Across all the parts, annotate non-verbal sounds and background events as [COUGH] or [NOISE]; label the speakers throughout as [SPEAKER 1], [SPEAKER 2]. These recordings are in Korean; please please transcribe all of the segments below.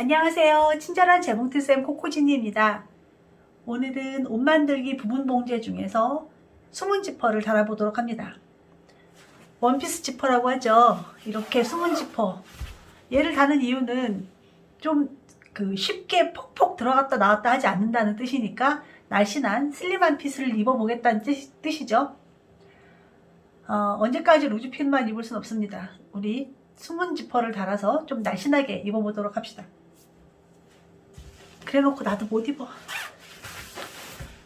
[SPEAKER 1] 안녕하세요. 친절한 재봉틀쌤 코코지니입니다. 오늘은 옷 만들기 부분 봉제 중에서 숨은 지퍼를 달아보도록 합니다. 원피스 지퍼라고 하죠. 이렇게 숨은 지퍼. 얘를 다는 이유는 좀 그 쉽게 폭폭 들어갔다 나왔다 하지 않는다는 뜻이니까 날씬한 슬림한 핏을 입어보겠다는 뜻, 뜻이죠. 어, 언제까지 루즈핏만 입을 순 없습니다. 우리 숨은 지퍼를 달아서 좀 날씬하게 입어보도록 합시다. 그래놓고 나도 못 입어.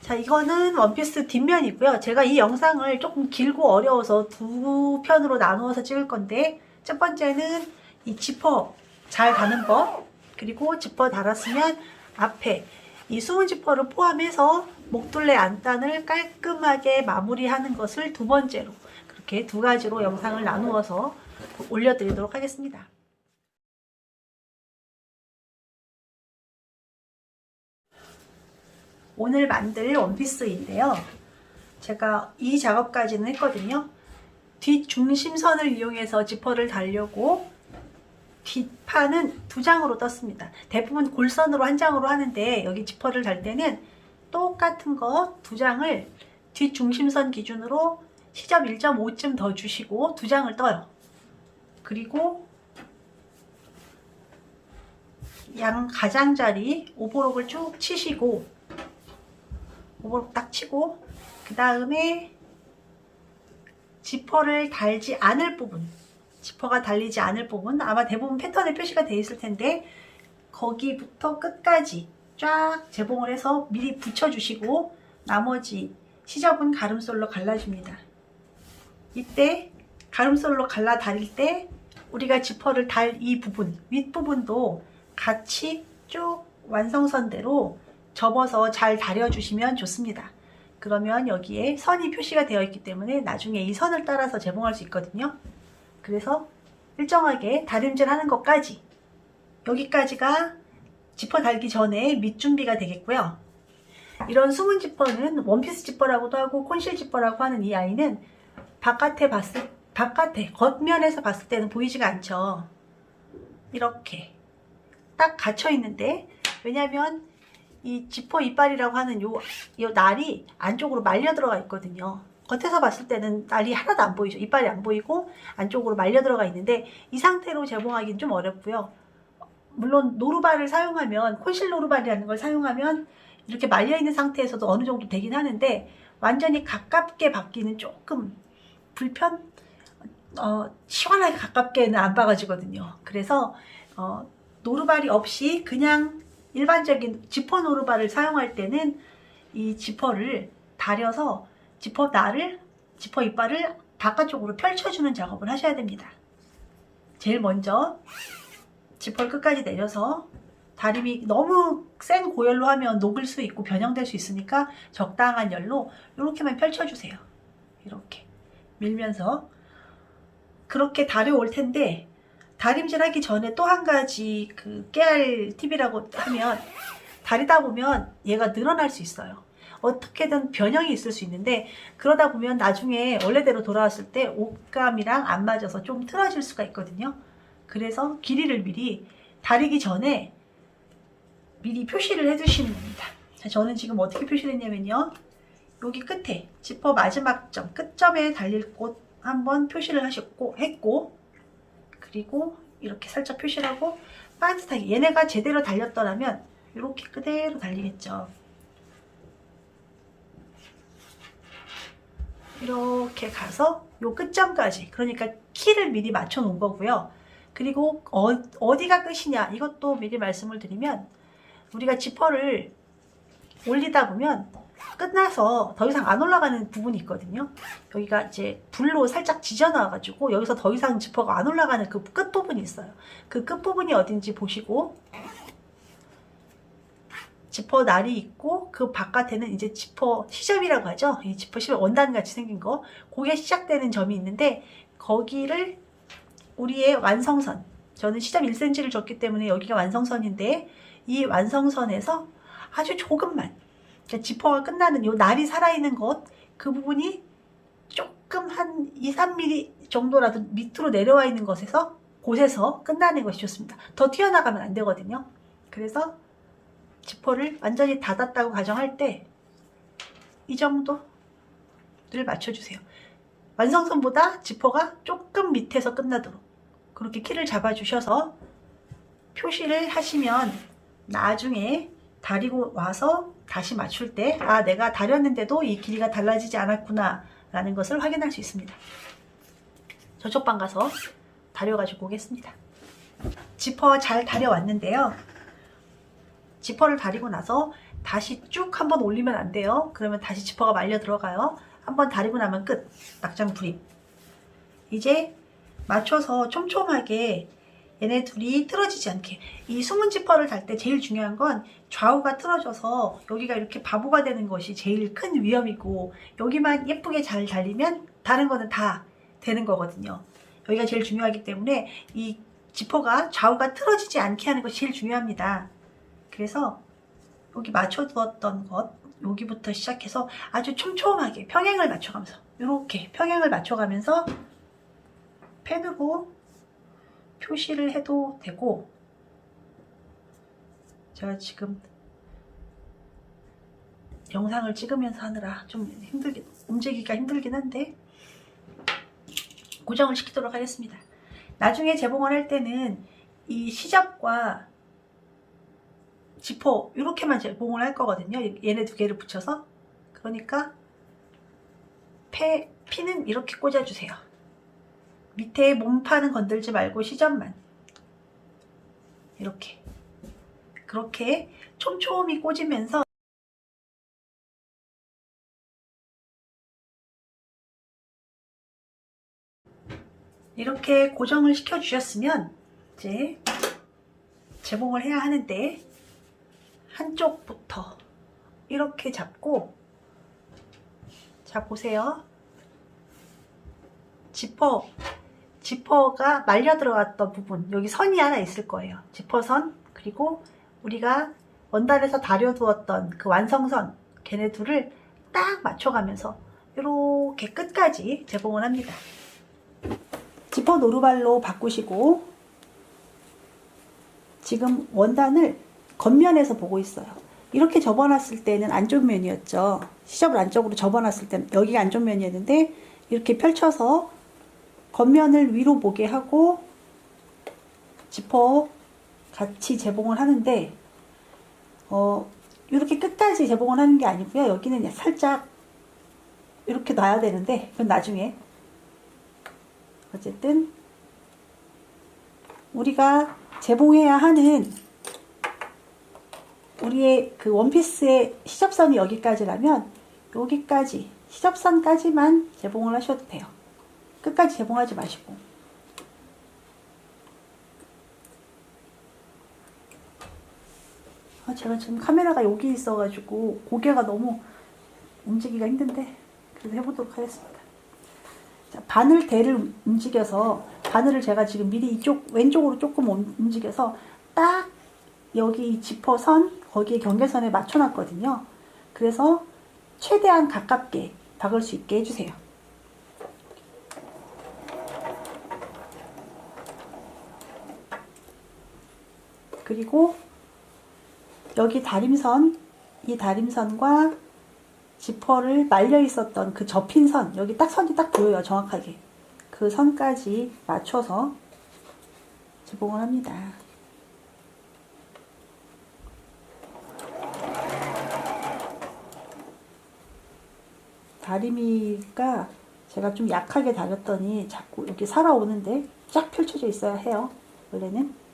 [SPEAKER 1] 자, 이거는 원피스 뒷면이고요. 제가 이 영상을 조금 길고 어려워서 두 편으로 나누어서 찍을 건데, 첫 번째는 이 지퍼 잘 다는 법, 그리고 지퍼 달았으면 앞에 이 숨은 지퍼를 포함해서 목둘레 안단을 깔끔하게 마무리하는 것을 두 번째로 그렇게 두 가지로 영상을 나누어서 올려드리도록 하겠습니다. 오늘 만들 원피스인데요. 제가 이 작업까지는 했거든요. 뒷 중심선을 이용해서 지퍼를 달려고 뒷판은 두 장으로 떴습니다. 대부분 골선으로 한 장으로 하는데 여기 지퍼를 달 때는 똑같은 거 두 장을 뒷 중심선 기준으로 시접 1.5쯤 더 주시고 두 장을 떠요. 그리고 양 가장자리 오버록을 쭉 치시고 오버록 딱 치고 그 다음에 지퍼를 달지 않을 부분 지퍼가 달리지 않을 부분 아마 대부분 패턴에 표시가 되어 있을 텐데 거기부터 끝까지 쫙 재봉을 해서 미리 붙여주시고 나머지 시접은 가름솔로 갈라줍니다. 이때 가름솔로 갈라 다릴 때 우리가 지퍼를 달 이 부분 윗부분도 같이 쭉 완성선대로 접어서 잘 다려주시면 좋습니다. 그러면 여기에 선이 표시가 되어 있기 때문에 나중에 이 선을 따라서 재봉할 수 있거든요. 그래서 일정하게 다림질 하는 것까지 여기까지가 지퍼 달기 전에 밑 준비가 되겠고요. 이런 숨은 지퍼는 원피스 지퍼라고도 하고 콘실 지퍼라고 하는 이 아이는 바깥에 봤을 바깥에 겉면에서 봤을 때는 보이지가 않죠. 이렇게 딱 갇혀 있는데 왜냐하면 이 지퍼 이빨이라고 하는 요, 요 날이 안쪽으로 말려 들어가 있거든요. 겉에서 봤을 때는 날이 하나도 안 보이죠. 이빨이 안 보이고 안쪽으로 말려 들어가 있는데 이 상태로 재봉하기는 좀 어렵고요. 물론 노루발을 사용하면 콘실 노루발이라는 걸 사용하면 이렇게 말려 있는 상태에서도 어느 정도 되긴 하는데 완전히 가깝게 받기는 조금 불편 어, 시원하게 가깝게는 안 박아지거든요. 그래서 어, 노루발이 없이 그냥 일반적인 지퍼 노루발을 사용할 때는 이 지퍼를 다려서 지퍼 날을 지퍼 이빨을 바깥쪽으로 펼쳐주는 작업을 하셔야 됩니다. 제일 먼저 지퍼를 끝까지 내려서 다림이 너무 센 고열로 하면 녹을 수 있고 변형될 수 있으니까 적당한 열로 이렇게만 펼쳐주세요. 이렇게 밀면서 그렇게 다려올 텐데 다림질 하기 전에 또 한 가지 그 깨알 팁이라고 하면 다리다 보면 얘가 늘어날 수 있어요. 어떻게든 변형이 있을 수 있는데 그러다 보면 나중에 원래대로 돌아왔을 때 옷감이랑 안 맞아서 좀 틀어질 수가 있거든요. 그래서 길이를 미리 다리기 전에 미리 표시를 해두시는 겁니다. 자, 저는 지금 어떻게 표시를 했냐면요. 여기 끝에 지퍼 마지막 점 끝점에 달릴 곳 한번 표시를 하셨고 했고 그리고 이렇게 살짝 표시를 하고 반듯하게 얘네가 제대로 달렸더라면 이렇게 그대로 달리겠죠. 이렇게 가서 요 끝점까지 그러니까 키를 미리 맞춰 놓은 거고요. 그리고 어, 디가 끝이냐 이것도 미리 말씀을 드리면 우리가 지퍼를 올리다 보면 끝나서 더 이상 안 올라가는 부분이 있거든요. 여기가 이제 불로 살짝 지져나와가지고 여기서 더 이상 지퍼가 안 올라가는 그 끝부분이 있어요. 그 끝부분이 어딘지 보시고 지퍼 날이 있고 그 바깥에는 이제 지퍼 시접이라고 하죠. 이 지퍼 시접 원단 같이 생긴 거. 그게 시작되는 점이 있는데 거기를 우리의 완성선. 저는 시접 1cm를 줬기 때문에 여기가 완성선인데 이 완성선에서 아주 조금만 지퍼가 끝나는 요 날이 살아있는 것 그 부분이 조금 한 2, 3mm 정도라도 밑으로 내려와 있는 것에서 곳에서 끝나는 것이 좋습니다. 더 튀어나가면 안 되거든요. 그래서 지퍼를 완전히 닫았다고 가정할 때 이 정도를 맞춰주세요. 완성선보다 지퍼가 조금 밑에서 끝나도록 그렇게 키를 잡아주셔서 표시를 하시면 나중에 다리고 와서 다시 맞출 때 아 내가 다렸는데도 이 길이가 달라지지 않았구나 라는 것을 확인할 수 있습니다. 저쪽 방 가서 다려가지고 오겠습니다. 지퍼 잘 다려왔는데요. 지퍼를 다리고 나서 다시 쭉 한번 올리면 안 돼요. 그러면 다시 지퍼가 말려 들어가요. 한번 다리고 나면 끝. 낙장 불입. 이제 맞춰서 촘촘하게 얘네 둘이 틀어지지 않게 이 숨은 지퍼를 달 때 제일 중요한 건 좌우가 틀어져서 여기가 이렇게 바보가 되는 것이 제일 큰 위험이고 여기만 예쁘게 잘 달리면 다른 거는 다 되는 거거든요. 여기가 제일 중요하기 때문에 이 지퍼가 좌우가 틀어지지 않게 하는 것이 제일 중요합니다. 그래서 여기 맞춰두었던 것 여기부터 시작해서 아주 촘촘하게 평행을 맞춰가면서 이렇게 평행을 맞춰가면서 펜으로 표시를 해도 되고 제가 지금 영상을 찍으면서 하느라 좀 힘들게 움직이기가 힘들긴 한데 고정을 시키도록 하겠습니다. 나중에 재봉을 할 때는 이 시접과 지퍼 이렇게만 재봉을 할 거거든요. 얘네 두 개를 붙여서 그러니까 패, 피는 이렇게 꽂아주세요. 밑에 몸판은 건들지 말고 시접만. 이렇게. 그렇게 촘촘히 꽂으면서 이렇게 고정을 시켜 주셨으면 이제 재봉을 해야 하는데 한쪽부터 이렇게 잡고 자 보세요. 지퍼 지퍼가 말려 들어갔던 부분 여기 선이 하나 있을 거예요 지퍼선 그리고 우리가 원단에서 다려두었던 그 완성선 걔네 둘을 딱 맞춰가면서 이렇게 끝까지 재봉을 합니다 지퍼 노루발로 바꾸시고 지금 원단을 겉면에서 보고 있어요. 이렇게 접어놨을 때는 안쪽 면이었죠. 시접을 안쪽으로 접어놨을 때는 여기가 안쪽 면이었는데 이렇게 펼쳐서 겉면을 위로 보게 하고 지퍼 같이 재봉을 하는데 어 이렇게 끝까지 재봉을 하는 게 아니고요. 여기는 살짝 이렇게 놔야 되는데 그건 나중에 어쨌든 우리가 재봉해야 하는 우리의 그 원피스의 시접선이 여기까지라면 여기까지 시접선까지만 재봉을 하셔도 돼요. 끝까지 재봉하지 마시고 아, 제가 지금 카메라가 여기 있어가지고 고개가 너무 움직이기가 힘든데 그래도 해보도록 하겠습니다. 자, 바늘 대를 움직여서 바늘을 제가 지금 미리 이쪽 왼쪽으로 조금 옮- 움직여서 딱 여기 지퍼선 거기에 경계선에 맞춰놨거든요. 그래서 최대한 가깝게 박을 수 있게 해주세요. 그리고 여기 다림선, 이 다림선과 지퍼를 말려 있었던 그 접힌 선, 여기 딱 선이 딱 보여요, 정확하게. 그 선까지 맞춰서 재봉을 합니다. 다리미가 제가 좀 약하게 다렸더니 자꾸 이렇게 살아오는데 쫙 펼쳐져 있어야 해요. 원래는.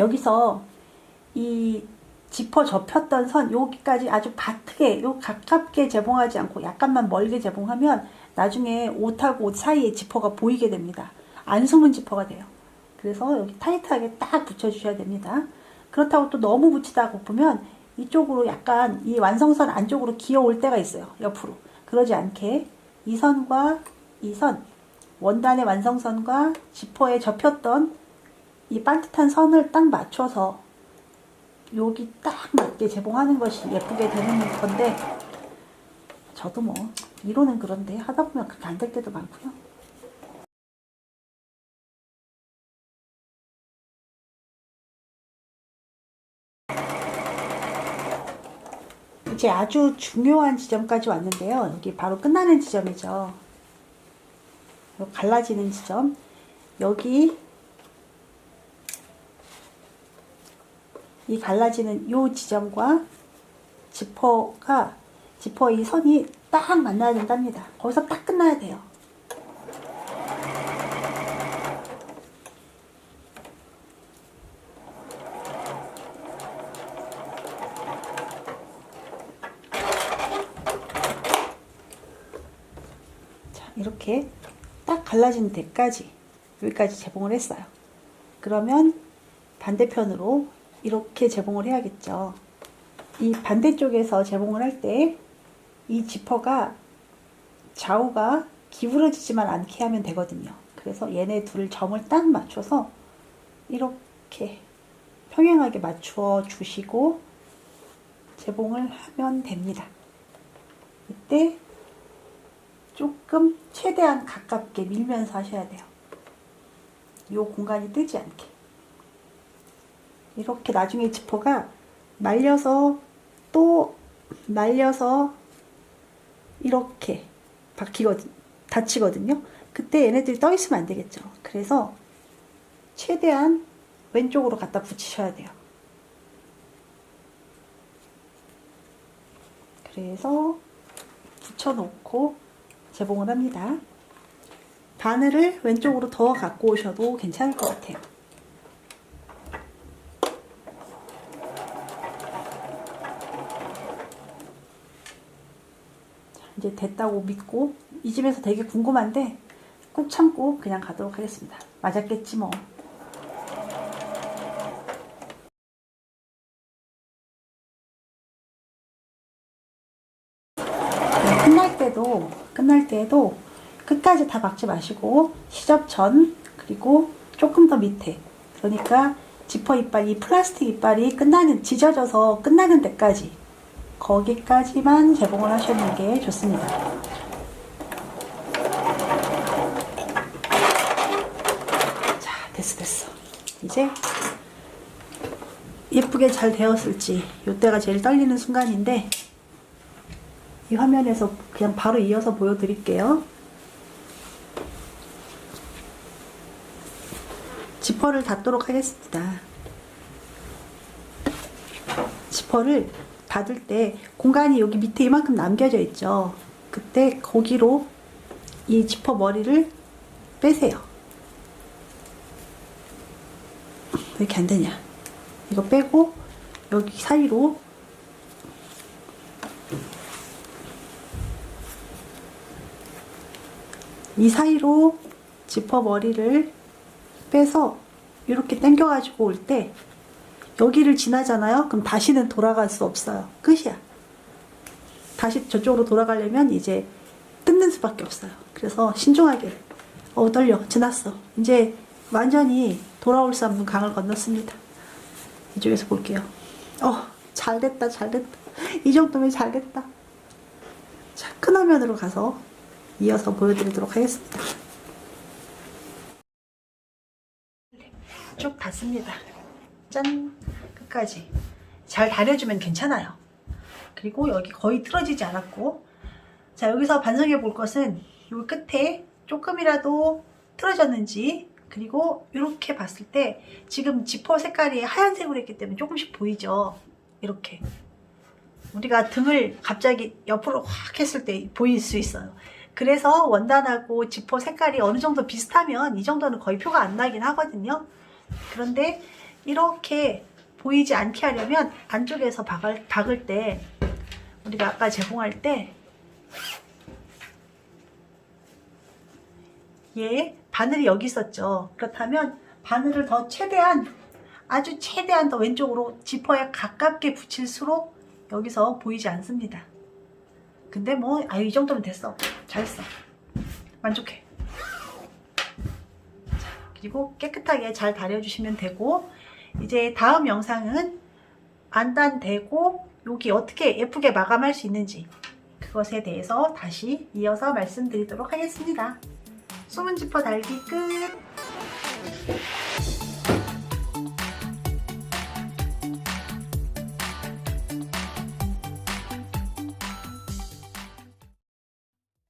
[SPEAKER 1] 여기서 이 지퍼 접혔던 선 여기까지 아주 바트게 요 가깝게 재봉하지 않고 약간만 멀게 재봉하면 나중에 옷하고 옷 사이에 지퍼가 보이게 됩니다. 안 숨은 지퍼가 돼요. 그래서 여기 타이트하게 딱 붙여주셔야 됩니다. 그렇다고 또 너무 붙이다 보면 이쪽으로 약간 이 완성선 안쪽으로 기어올 때가 있어요. 옆으로. 그러지 않게 이 선과 이 선, 원단의 완성선과 지퍼에 접혔던 이 반듯한 선을 딱 맞춰서 여기 딱 맞게 재봉하는 것이 예쁘게 되는 건데 저도 뭐 이론은 그런데 하다 보면 그렇게 안 될 때도 많고요. 이제 아주 중요한 지점까지 왔는데요. 여기 바로 끝나는 지점이죠. 요 갈라지는 지점. 여기 이 갈라지는 요 지점과 지퍼가 지퍼 이 선이 딱 만나야 된답니다. 거기서 딱 끝나야 돼요. 자, 이렇게 딱 갈라진 데까지 여기까지 재봉을 했어요. 그러면 반대편으로 이렇게 재봉을 해야겠죠. 이 반대쪽에서 재봉을 할 때 이 지퍼가 좌우가 기울어지지만 않게 하면 되거든요. 그래서 얘네 둘 점을 딱 맞춰서 이렇게 평행하게 맞추어 주시고 재봉을 하면 됩니다. 이때 조금 최대한 가깝게 밀면서 하셔야 돼요. 이 공간이 뜨지 않게. 이렇게 나중에 지퍼가 말려서 또 말려서 이렇게 박히거든 닫히거든요. 그때 얘네들이 떠 있으면 안 되겠죠. 그래서 최대한 왼쪽으로 갖다 붙이셔야 돼요. 그래서 붙여놓고 재봉을 합니다. 바늘을 왼쪽으로 더 갖고 오셔도 괜찮을 것 같아요. 이제 됐다고 믿고 이 집에서 되게 궁금한데 꾹 참고 그냥 가도록 하겠습니다. 맞았겠지 뭐. 네, 끝날 때도 끝날 때도 끝까지 다 박지 마시고 시접 전 그리고 조금 더 밑에 그러니까 지퍼 이빨 이 플라스틱 이빨이 끝나는 지져져서 끝나는 데까지 거기까지만 재봉을 하시는 게 좋습니다. 자 됐어 됐어 이제 예쁘게 잘 되었을지 이때가 제일 떨리는 순간인데 이 화면에서 그냥 바로 이어서 보여드릴게요. 지퍼를 닫도록 하겠습니다. 지퍼를 닫을 때 공간이 여기 밑에 이만큼 남겨져 있죠. 그때 거기로 이 지퍼 머리를 빼세요. 왜 이렇게 안 되냐? 이거 빼고 여기 사이로 이 사이로 지퍼 머리를 빼서 이렇게 당겨가지고 올 때 여기를 지나잖아요. 그럼 다시는 돌아갈 수 없어요. 끝이야. 다시 저쪽으로 돌아가려면 이제 뜯는 수밖에 없어요. 그래서 신중하게 어 떨려 지났어. 이제 완전히 돌아올 수 없는 강을 건넜습니다. 이쪽에서 볼게요. 어 잘됐다 잘됐다. [LAUGHS] 이 정도면 잘됐다. 자, 큰 화면으로 가서 이어서 보여드리도록 하겠습니다. [LAUGHS] 쭉 닫습니다. 짠! 끝까지. 잘 다려주면 괜찮아요. 그리고 여기 거의 틀어지지 않았고, 자, 여기서 반성해 볼 것은 요 끝에 조금이라도 틀어졌는지, 그리고 이렇게 봤을 때 지금 지퍼 색깔이 하얀색으로 했기 때문에 조금씩 보이죠? 이렇게. 우리가 등을 갑자기 옆으로 확 했을 때 보일 수 있어요. 그래서 원단하고 지퍼 색깔이 어느 정도 비슷하면 이 정도는 거의 표가 안 나긴 하거든요. 그런데 이렇게 보이지 않게 하려면 안쪽에서 박을, 박을 때 우리가 아까 제공할 때얘 바늘이 여기 있었죠. 그렇다면 바늘을 더 최대한 아주 최대한 더 왼쪽으로 지퍼에 가깝게 붙일수록 여기서 보이지 않습니다. 근데 뭐, 아유, 이 정도면 됐어. 잘했어. 만족해. 자, 그리고 깨끗하게 잘 다려주시면 되고, 이제 다음 영상은 안단되고 여기 어떻게 예쁘게 마감할 수 있는지 그것에 대해서 다시 이어서 말씀드리도록 하겠습니다. 숨은 지퍼 달기 끝!